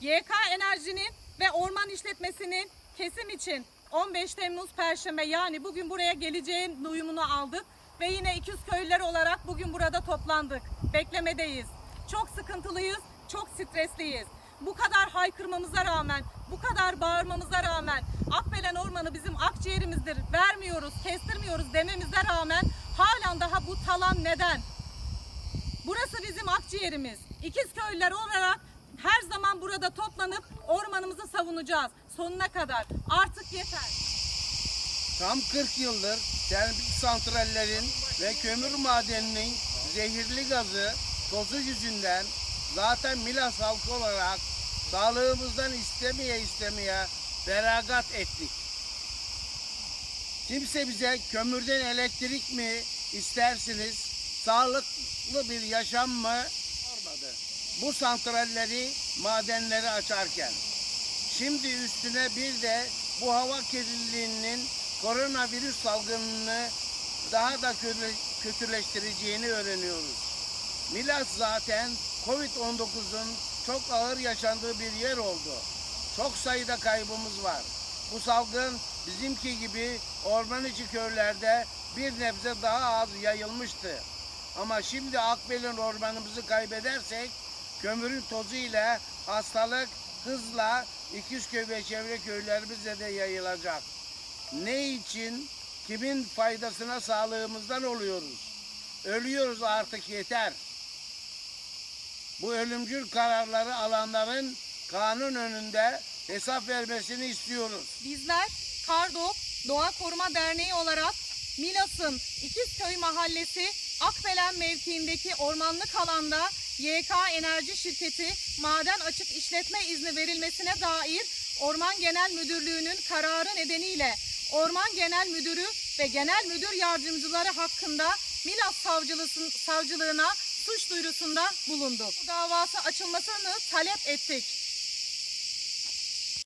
YK Enerji'nin ve orman işletmesinin kesim için 15 Temmuz Perşembe yani bugün buraya geleceğin duyumunu aldık ve yine 200 köylüler olarak bugün burada toplandık. Beklemedeyiz. Çok sıkıntılıyız, çok stresliyiz. Bu kadar haykırmamıza rağmen, bu kadar bağırmamıza rağmen Akbelen Ormanı bizim akciğerimizdir, vermiyoruz, kestirmiyoruz dememize rağmen halen daha bu talan neden? Burası bizim akciğerimiz. İkiz köylüler olarak her zaman burada toplanıp ormanımızı savunacağız sonuna kadar. Artık yeter. Tam 40 yıldır termik santrallerin ve kömür madeninin zehirli gazı, tozu yüzünden zaten Milas halkı olarak sağlığımızdan istemeye istemeye feragat ettik. Kimse bize kömürden elektrik mi istersiniz, sağlıklı bir yaşam mı. Bu santralleri, madenleri açarken. Şimdi üstüne bir de bu hava kirliliğinin koronavirüs salgınını daha da kötü- kötüleştireceğini öğreniyoruz. Milas zaten Covid-19'un çok ağır yaşandığı bir yer oldu. Çok sayıda kaybımız var. Bu salgın bizimki gibi orman içi köylerde bir nebze daha az yayılmıştı. Ama şimdi Akbel'in ormanımızı kaybedersek kömürün tozu ile hastalık hızla İkizköy ve çevre köylerimize de yayılacak. Ne için, kimin faydasına sağlığımızdan oluyoruz? Ölüyoruz artık yeter. Bu ölümcül kararları alanların kanun önünde hesap vermesini istiyoruz. Bizler Kardop Doğa Koruma Derneği olarak Milas'ın İkizköy Mahallesi Akbelen mevkiindeki ormanlık alanda YK Enerji Şirketi maden açık işletme izni verilmesine dair Orman Genel Müdürlüğü'nün kararı nedeniyle Orman Genel Müdürü ve Genel Müdür Yardımcıları hakkında Milas Savcılığın- Savcılığına suç duyurusunda bulunduk. Bu davası açılmasını talep ettik.